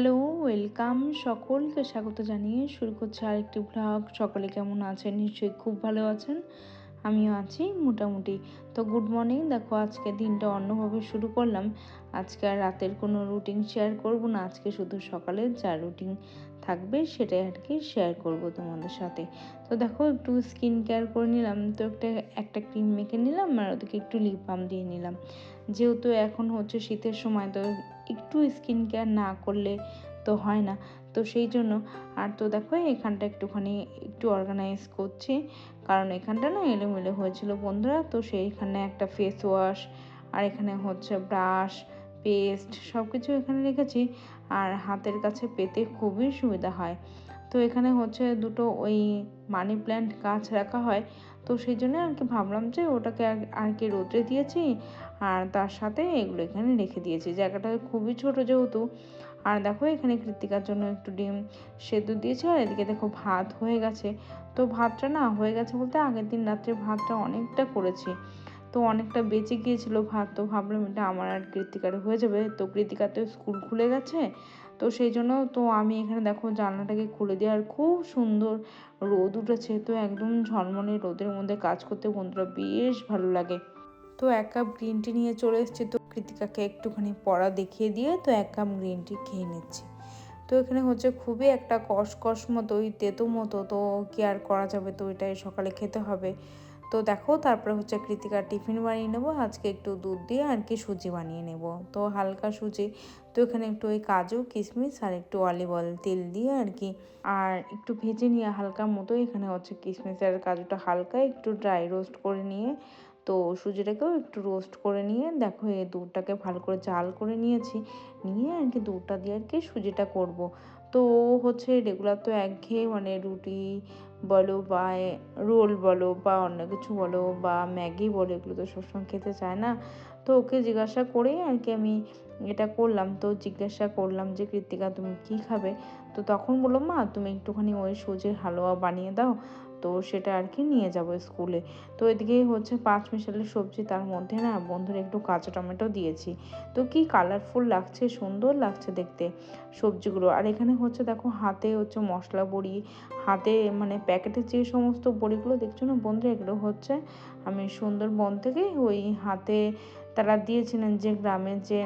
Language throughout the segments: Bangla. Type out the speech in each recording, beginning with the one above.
হ্যালো ওয়েলকাম সকলকে স্বাগত জানিয়ে শুরু করছে আরেকটি ব্লগ সকলে কেমন আছেন? নিশ্চয়ই খুব ভালো আছেন। আমিও আছি মোটামুটি। তো গুড মর্নিং দেখো, আজকে দিনটা অন্যভাবে শুরু করলাম। আজকে আর রাতের কোনো রুটিন শেয়ার করব না। আজকে শুধু সকালে যা রুটিন থাকবে সেটাই আর কি শেয়ার করব তোমাদের সাথে। তো দেখো, একটু স্কিন কেয়ার করে নিলাম। তো একটা একটা ক্রিম মেখে নিলাম আর ওদেরকে একটু লিপ বাম দিয়ে নিলাম। যেহেতু এখন হচ্ছে শীতের সময়, তো একটু স্কিন কেয়ার না করলে তো হয় না। তো সেই জন্য আর তো দেখো, এখানটা একটুখানি একটু অর্গানাইজ করছি। কারণ এখানটা না এলোমেলো হয়েছিল বন্ধুরা। তো সেইখানে একটা ফেস ওয়াশ আর এখানে হচ্ছে ব্রাশ পেস্ট সব কিছু এখানে রেখেছি। আর হাতের কাছে পেতে খুবই সুবিধা হয়। তো এখানে হচ্ছে দুটো ওই মানি প্ল্যান্ট গাছ রাখা হয়। তো সেই জন্য আর কি ভাবলাম যে ওটাকে আর কি রোদ্রে দিয়েছি আর তার সাথে এগুলো এখানে রেখে দিয়েছি। জায়গাটা খুবই ছোট যেহেতু। আর দেখো এখানে কৃতিকার জন্য একটু ডিম সেদ্ধ দিয়েছি আর এদিকে দেখো ভাত হয়ে গেছে। তো ভাতটা না হয়ে গেছে বলতে আগের দিন রাত্রে ভাতটা অনেকটা করেছি। তো অনেকটা বেঁচে গিয়েছিল ভাত। তো ভাবলাম এটা আমার আর কৃতিকার হয়ে যাবে। তো কৃতিকার তো স্কুল খুলে গেছে। তো সেই জন্য তো আমি এখানে দেখো জানলাটাকে খুলে দিয়ে আর খুব সুন্দর রোদ উঠেছে। তো একদম ঝলমলে রোদের মধ্যে কাজ করতে বন্ধুরা বেশ ভালো লাগে। তো এক কাপ গ্রিন টি নিয়ে চলে এসেছি। তো কৃতিকাকে একটুখানি পড়া দেখিয়ে দিয়ে তো এক কাপ গ্রিন টি খেয়ে নিচ্ছি। তো এখানে হচ্ছে খুবই একটা কষ মতো, ওই তেতো মতো, তো কি আর করা যাবে? তো এটাই সকালে খেতে হবে। তো দেখো, তারপরে হচ্ছে কৃতিকার টিফিন বানিয়ে নেব। আজকে একটু দুধ দিয়ে আর কি সুজি বানিয়ে নেব। তো হালকা সুজি, তো এখানে একটু ওই কাজু, কিশমিশ আর একটু অলিভ অয়েল তেল দিয়ে আর কি। আর একটু ভেজে নিয়ে হালকা মতো এখানে হচ্ছে কিশমিশ আর কাজুটা হালকা একটু ড্রাই রোস্ট করে নিয়ে, তো সুজিটাকেও একটু রোস্ট করে নিয়ে, দেখো এই দুধটাকে ভালো করে জাল করে নিয়েছি। নিয়ে আর কি দুধটা দিয়ে আর কি সুজিটা করব। তো ও হচ্ছে রেগুলার তো একঘেয়ে মানে রুটি বলো বা রোল বলো বা অন্য কিছু বলো বা ম্যাগি বলো, এগুলো তো সবসময় খেতে চায় না। তো ওকে জিজ্ঞাসা করেই আর কি আমি এটা করলাম। তো জিজ্ঞাসা করলাম যে, কৃত্তিকা, তুমি কি খাবে? তো তখন বলল মা, তুমি একটুখানি ওই সুজির হালুয়া বানিয়ে দাও। তো সেটা আর কি নিয়ে যাব স্কুলে। তো এদিকে হচ্ছে পাঁচ মিশালের সবজি তার মধ্যে না বন্ধুরা একটু কাঁচা টমেটো দিয়েছি। তো কি কালারফুল লাগছে, সুন্দর লাগছে দেখতে সবজিগুলো। আর এখানে হচ্ছে দেখো হাতে হচ্ছে মশলা বড়ি, হাতে মানে প্যাকেটের যে সমস্ত বড়িগুলো দেখছ না বন্ধুরা, এগুলো হচ্ছে আমি সুন্দরবন থেকে ওই হাতে তারা দিয়েছিলেন যে গ্রামের যে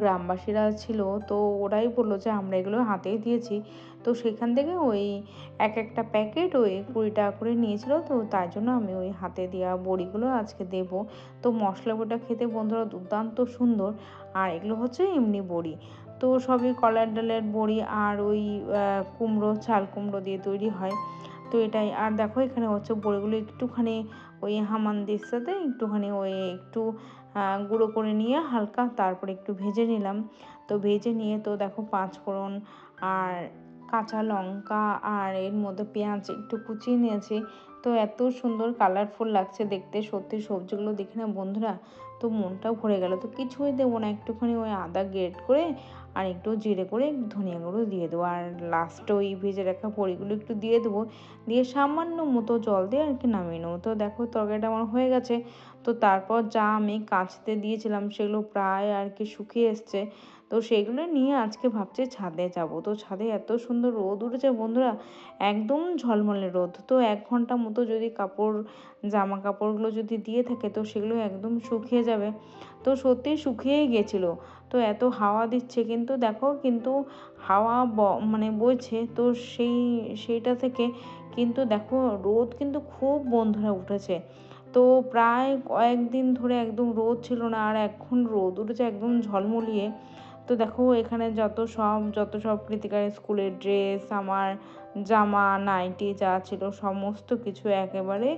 গ্রামবাসীরা ছিল, তো ওরাই বলল যে আমরা এগুলো হাতেই দিয়েছি। তো সেখান থেকে ওই এক একটা প্যাকেট ওই কুড়ি টাকা করে নিয়েছিল, তো তার জন্য আমি ওই হাতে দেওয়া বড়িগুলো আজকে দেব। তো মশলা বড়িটা খেতে বন্ধুরা দুর্দান্ত সুন্দর। আর এগুলো হচ্ছে এমনি বড়ি। তো সবই কলার ডালের বড়ি আর ওই কুমড়ো চাল কুমড়ো দিয়ে তৈরি হয়। তো এটাই। আর দেখো এখানে হচ্ছে বড়িগুলো একটুখানি ওই হামানদির সাথে একটুখানি ওই একটু গুঁড়ো করে নিয়ে হালকা তারপরে একটু ভেজে নিলাম। তো ভেজে নিয়ে তো দেখো পাঁচ ফোড়ন আর কাঁচা লঙ্কা আর এর মধ্যে পেঁয়াজ একটু কুচিয়ে নিয়েছি। তো এত সুন্দর কালারফুল লাগছে দেখতে। সত্যি সবজিগুলো দেখে না বন্ধুরা তো মনটাও ভরে গেল। তো কিছুই দেবো না, একটুখানি ওই আদা গ্রেট করে আর একটু জিরে করে ধনিয়া গুঁড়ো দিয়ে দেবো। আর লাস্টে ওই ভেজে রাখা বড়িগুলো একটু দিয়ে দেবো। দিয়ে সামান্য মতো জল দিয়ে আর কি নামিয়ে নেব। তো দেখো তরকারিটা আমার হয়ে গেছে। তো তারপর যা আমি কাঁচতে দিয়েছিলাম সেগুলো প্রায় আর কি শুকিয়ে এসছে। তো সেগুলো নিয়ে আজকে ভাবছি ছাদে যাব। তো ছাদে এত সুন্দর রোদ উঠেছে বন্ধুরা, একদম ঝলমলে রোদ। তো এক ঘণ্টা মতো যদি কাপড়, জামা কাপড়গুলো যদি দিয়ে থাকে তো সেগুলো একদম শুকিয়ে যাবে। তো সত্যি শুকিয়েই গেছিল। তো এত হাওয়া দিচ্ছে কিন্তু দেখো কিন্তু হাওয়া মানে বইছে তো সেই, সেইটা থেকে কিন্তু দেখো রোদ কিন্তু খুব বন্ধুরা উঠেছে। তো প্রায় কয়েকদিন ধরে একদম রোদ ছিল না আর এখন রোদ উঠেছে একদম ঝলমলিয়ে। তো দেখো, এখানে যত সব যত সব কৃতিকার স্কুলের ড্রেস আমার জামা নাইটি যা ছিল, সমস্ত কিছু একেবারে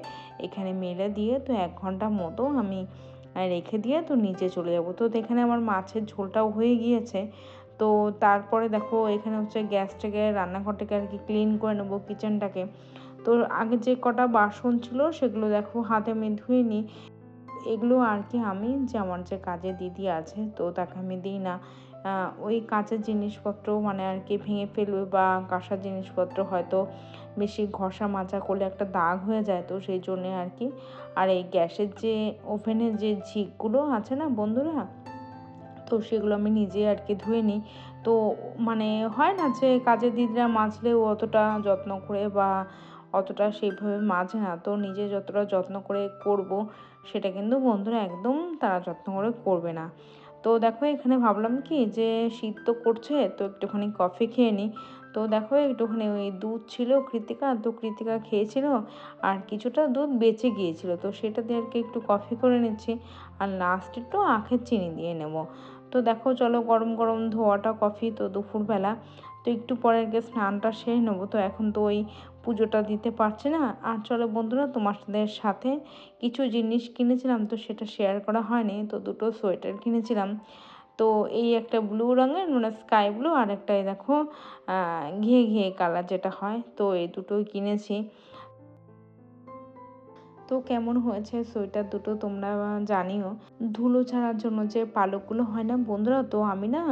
এখানে মেলে দিয়ে তো এক ঘণ্টা মতো আমি রেখে দিয়ে তো নিচে চলে যাব। তো এখানে আমার মাছের ঝোলটাও হয়ে গিয়েছে। তো তারপরে দেখো, এখানে হচ্ছে গ্যাসটাকে রান্নাঘরটাকে আর কি ক্লিন করে নেব কিচেনটাকে তো আগে যে কটা বাসন ছিল, সেগুলো দেখো হাতে আমি ধুয়ে নিই। এগুলো আর কি আমি যে আমার যে কাজে দিদি আছে, তো তাকে আমি দিই না। ওই কাঁচের জিনিসপত্র মানে আর কি ভেঙে ফেলবে বা কাঁসার জিনিসপত্র হয়তো বেশি ঘষা মাজা করলে একটা দাগ হয়ে যায় তো সেই জন্যে আর কি। আর এই গ্যাসের যে ওভেনের যে ঝিকগুলো আছে না বন্ধুরা, তো সেগুলো আমি নিজে আর কি ধুয়ে নিই। তো মানে হয় না যে কাজের দিদিরা মাজলেও অতটা যত্ন করে বা অতটা সেইভাবে মাজে না, তো নিজে যতটা যত্ন করে করব সেটা কিন্তু বন্ধুরা একদম তারা যত্ন করে করবে না। তো দেখো এখানে ভাবলাম কি যে শীত তো করছে, তো একটুখানি কফি খেয়ে নিই। তো দেখো একটুখানি ওই দুধ ছিল কৃতিকা, তো কৃতিকা খেয়েছিল আর কিছুটা দুধ বেঁচে গিয়েছিল। তো সেটা দিয়ে আর কি একটু কফি করে নিচ্ছি আর লাস্ট একটু আখের চিনি দিয়ে নেব। তো দেখো চলো গরম গরম ধোয়াটা কফি তো দুপুরবেলা। তো একটু পরে আর কি স্নানটা সেরে নেব। তো এখন তো ওই পুজোটা দিতে পারছি না। আর চলো বন্ধুরা, তোমাদের সাথে কিছু জিনিস কিনেছিলাম, তো সেটা শেয়ার করা হয়নি। তো দুটো সোয়েটার কিনেছিলাম। তো এই একটা ব্লু রঙের মানে স্কাই ব্লু আর একটা দেখো ঘিয়ে ঘিয়ে কালার যেটা হয়, তো এই দুটোই কিনেছি। তো কেমন হয়েছে সোয়েটার দুটো তোমরা জানিও। ধুলো ছাড়ার জন্য যে পালকগুলো হয় না বন্ধুরা, তো আমি না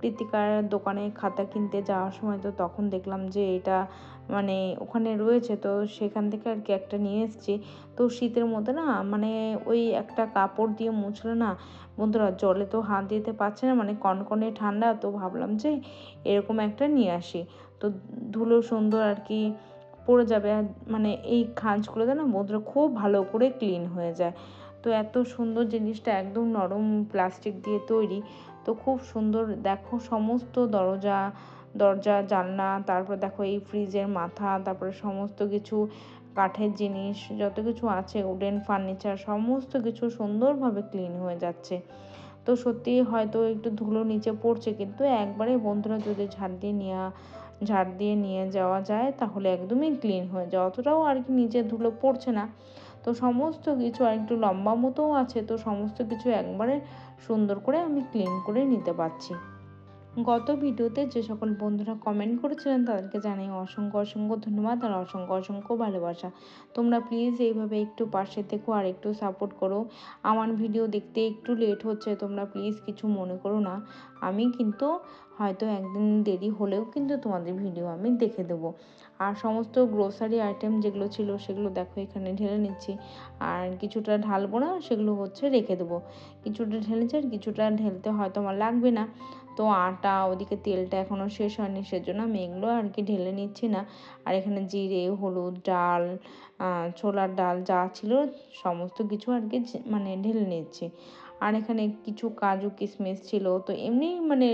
কৃতিকার দোকানে খাতা কিনতে যাওয়ার সময় তো তখন দেখলাম যে এটা মানে ওখানে রয়েছে। তো সেখান থেকে আর কি একটা নিয়ে এসেছি। তো শীতের মধ্যে না মানে ওই একটা কাপড় দিয়ে মুছলে না বন্ধুরা জলে তো হাত দিতে পারছে না মানে কনকনে ঠান্ডা, তো ভাবলাম যে এরকম একটা নিয়ে আসি। তো ধুলো সুন্দর আর কি পড়ে যাবে। আর মানে এই খাঁজগুলোতে না বন্ধুরা খুব ভালো করে ক্লিন হয়ে যায়। তো এত সুন্দর জিনিসটা একদম নরম প্লাস্টিক দিয়ে তৈরি। তো খুব সুন্দর। দেখো সমস্ত দরজা দরজা, জানলা, তারপর দেখো এই ফ্রিজের মাথা, তারপরে সমস্ত কিছু কাঠের জিনিস, যত কিছু আছে উডেন ফার্নিচার সমস্ত কিছু সুন্দরভাবে ক্লিন হয়ে যাচ্ছে। তো সত্যি হয়তো একটু ধুলো নিচে পড়ছে, কিন্তু একবারে বন্ধুরা যদি ঝাড় দিয়ে নেওয়া ঝাড় দিয়ে নিয়ে যাওয়া যায়, তাহলে একদমই ক্লিন হয়ে যায়। অতটাও আর কি নিচে ধুলো পড়ছে না। তো সমস্ত কিছু আর একটু লম্বা মতোও আছে, তো সমস্ত কিছু একবারে সুন্দর করে আমি ক্লিন করে নিতে পারছি। গত ভিডিওতে যে সকল বন্ধুরা কমেন্ট করেছিলেন তাদেরকে জানাই অসংখ্য অসংখ্য ধন্যবাদ আর অসংখ্য অসংখ্য ভালোবাসা। তোমরা প্লিজ এইভাবে একটু পাশে থেকো আর একটু সাপোর্ট করো। আমার ভিডিও দেখতে একটু লেট হচ্ছে, তোমরা প্লিজ কিছু মনে করো না। আমি কিন্তু হয়তো একদিন দেরি হলেও কিন্তু তোমাদের ভিডিও আমি দেখে দেবো। আর সমস্ত গ্রোসারি আইটেম যেগুলো ছিল সেগুলো দেখো এখানে ঢেলে নিচ্ছি। আর কিছুটা ঢালবো না, সেগুলো হচ্ছে রেখে দেবো। কিছুটা ঢেলেছে আর কিছুটা ঢেলতে হয়তো আমার লাগবে না। তো আটা ওদিকে তেলটা এখনও শেষ হয়নি, সেজন্য আমি এগুলো আর কি ঢেলে নিচ্ছি না। আর এখানে জিরে, হলুদ, ডাল ছোলার ডাল যা ছিল সমস্ত কিছু আর কি মানে ঢেলে নিচ্ছি। আর এখানে কিছু কাজু কিশমিশ ছিল, তো এমনি মানে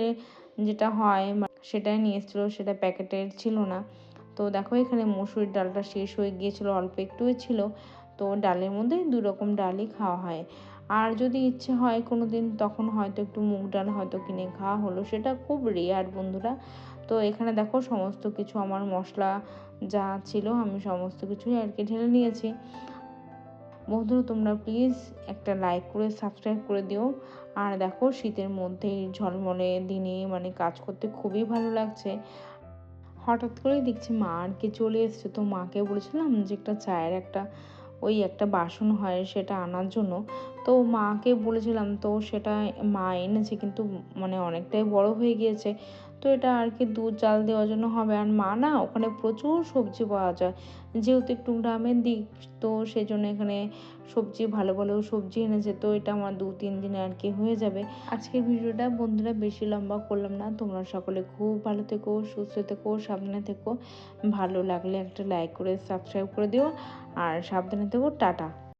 যেটা হয় সেটাই নিয়ে এসেছিল, সেটা প্যাকেটের ছিল না। তো দেখো এখানে মসুরির ডালটা শেষ হয়ে গিয়েছিল, অল্প একটুই ছিল। তো ডালের মধ্যে দু রকম ডালই খাওয়া হয়। আর যদি ইচ্ছে হয় কোনো দিন তখন হয়তো একটু মুগ ডাল হয়তো কিনে খাওয়া হলো। সেটা খুব রেয়ার বন্ধুরা। তো এখানে দেখো সমস্ত কিছু আমার মশলা যা ছিল আমি সমস্ত কিছুই আর কি ঢেলে নিয়েছি। বন্ধুরা তোমরা প্লিজ একটা লাইক করে সাবস্ক্রাইব করে দিও। আর দেখো শীতের মধ্যে ঝলমলে দিনে মানে কাজ করতে খুবই ভালো লাগছে। হঠাৎ করেই দেখছি মা আর কি চলে এসছে। তো মাকে বলেছিলাম যে একটা চায়ের একটা ওই একটা বাসন হয় সেটা আনার জন্য। তো মাকে বলেছিলাম, তো সেটা মা এনেছে, কিন্তু মানে অনেকটাই বড় হয়ে গিয়েছে। তো এটা আর কি দুধ জাল দেওয়ার জন্য হবে। আর মা না, ওখানে প্রচুর সবজি পাওয়া যায়। যেহেতু একটু গ্রামের দিক, তো সেই জন্য এখানে সবজি, ভালো ভালো সবজি এনেছে তো এটা আমার দু তিন দিনে আর কি হয়ে যাবে। আজকের ভিডিওটা বন্ধুরা বেশি লম্বা করলাম না। তোমরা সকলে খুব ভালো থেকো, সুস্থ থেকো, সাবধানে থেকো। ভালো লাগলে একটা লাইক করে সাবস্ক্রাইব করে দিও। আর সাবধানে থেকো, টাটা।